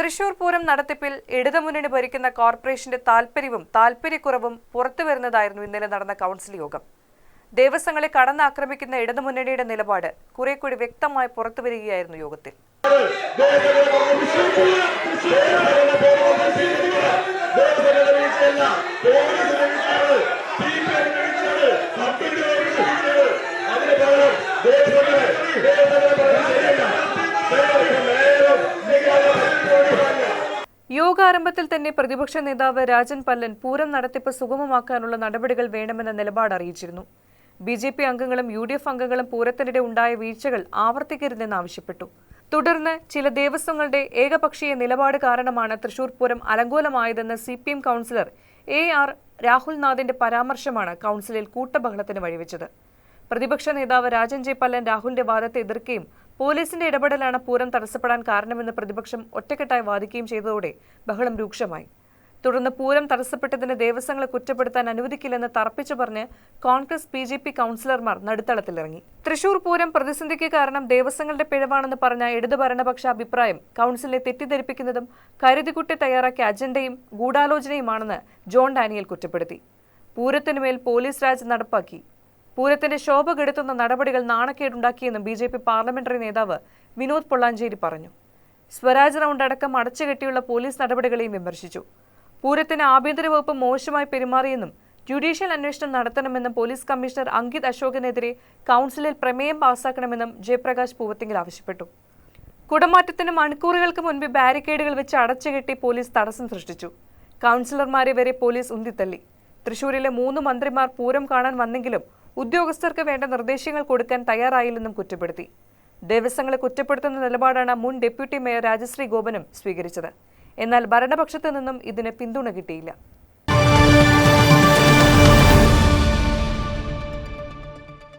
തൃശൂർ പൂരം നടത്തിപ്പിൽ ഇടതുമുന്നണി ഭരിക്കുന്ന കോർപ്പറേഷന്റെ താൽപര്യവും താൽപര്യക്കുറവും പുറത്തുവരുന്നതായിരുന്നു ഇന്നലെ നടന്ന കൗൺസിൽ യോഗം. ദേവസ്വങ്ങളെ കടന്നാക്രമിക്കുന്ന ഇടതുമുന്നണിയുടെ നിലപാട് കുറെ കൂടി വ്യക്തമായി പുറത്തുവരികയായിരുന്നു യോഗത്തിൽ. യോഗാരംഭത്തിൽ തന്നെ പ്രതിപക്ഷ നേതാവ് രാജൻ പല്ലൻ പൂരം നടത്തിപ്പ് സുഗമമാക്കാനുള്ള നടപടികൾ വേണമെന്ന നിലപാട് അറിയിച്ചിരുന്നു. ബി ജെ പി അംഗങ്ങളും യു ഡി എഫ് അംഗങ്ങളും പൂരത്തിനിടെ ഉണ്ടായ വീഴ്ചകൾ ആവർത്തിക്കരുതെന്ന് ആവശ്യപ്പെട്ടു. തുടർന്ന് ചില ദേവസ്വങ്ങളുടെ ഏകപക്ഷീയ നിലപാട് കാരണമാണ് Thrissur Pooram അലങ്കോലമായതെന്ന് C P M councillor A R രാഹുൽനാഥിന്റെ പരാമർശമാണ് കൗൺസിലിൽ കൂട്ടബഹളത്തിന് വഴിവെച്ചത്. പ്രതിപക്ഷ നേതാവ് രാജൻ ജെ പല്ലൻ രാഹുലിന്റെ വാദത്തെ എതിർക്കുകയും പോലീസിന്റെ ഇടപെടലാണ് പൂരം തടസ്സപ്പെടാൻ കാരണമെന്ന് പ്രതിപക്ഷം ഒറ്റക്കെട്ടായി വാദിക്കുകയും ചെയ്തതോടെ ബഹളം രൂക്ഷമായി. തുടർന്ന് പൂരം തടസ്സപ്പെട്ടതിന് ദേവസ്വങ്ങളെ കുറ്റപ്പെടുത്താൻ അനുവദിക്കില്ലെന്ന് തറപ്പിച്ചു പറഞ്ഞ് കോൺഗ്രസ് ബി ജെ പി കൗൺസിലർമാർ നടുത്തളത്തിലിറങ്ങി. തൃശൂർ പൂരം പ്രതിസന്ധിക്ക് കാരണം ദേവസ്വങ്ങളുടെ പിഴവാണെന്ന് പറഞ്ഞ ഇടതു ഭരണപക്ഷ അഭിപ്രായം കൗൺസിലിനെ തെറ്റിദ്ധരിപ്പിക്കുന്നതും കരുതിക്കുട്ടി തയ്യാറാക്കിയ അജണ്ടയും ഗൂഢാലോചനയുമാണെന്ന് ജോൺ ഡാനിയൽ കുറ്റപ്പെടുത്തി. പൂരത്തിനുമേൽ പോലീസ് രാജ് നടപ്പാക്കി. പൂരത്തിന്റെ ശോഭ കെടുത്തുന്ന നടപടികൾ നാണക്കേടുണ്ടാക്കിയെന്നും ബി ജെ പി പാർലമെന്ററി നേതാവ് വിനോദ് പൊള്ളാഞ്ചേരി പറഞ്ഞു. സ്വരാജ് റൗണ്ട് അടക്കം അടച്ചുകെട്ടിയുള്ള പോലീസ് നടപടികളെയും വിമർശിച്ചു. പൂരത്തിന് ആഭ്യന്തര വകുപ്പ് മോശമായി പെരുമാറിയെന്നും ജുഡീഷ്യൽ അന്വേഷണം നടത്തണമെന്നും പോലീസ് കമ്മീഷണർ അങ്കിത് അശോകനെതിരെ കൗൺസിലിൽ പ്രമേയം പാസാക്കണമെന്നും ജയപ്രകാശ് പൂവത്തിങ്കിൽ ആവശ്യപ്പെട്ടു. കുടമാറ്റത്തിന് മണിക്കൂറുകൾക്ക് മുൻപ് ബാരിക്കേഡുകൾ വെച്ച് അടച്ചുകെട്ടി പോലീസ് തടസ്സം സൃഷ്ടിച്ചു. കൗൺസിലർമാരെ വരെ പോലീസ് ഉന്തിത്തള്ളി. തൃശൂരിലെ മൂന്ന് മന്ത്രിമാർ പൂരം കാണാൻ വന്നെങ്കിലും ഉദ്യോഗസ്ഥർക്ക് വേണ്ട നിർദ്ദേശങ്ങൾ കൊടുക്കാൻ തയ്യാറായില്ലെന്നും കുറ്റപ്പെടുത്തി. ദേവസ്വങ്ങളെ കുറ്റപ്പെടുത്തുന്ന നിലപാടാണ് മുൻ ഡെപ്യൂട്ടി മേയർ രാജശ്രീ ഗോപനും സ്വീകരിച്ചത്. എന്നാൽ ഭരണപക്ഷത്തു നിന്നും ഇതിന് പിന്തുണ കിട്ടിയില്ല.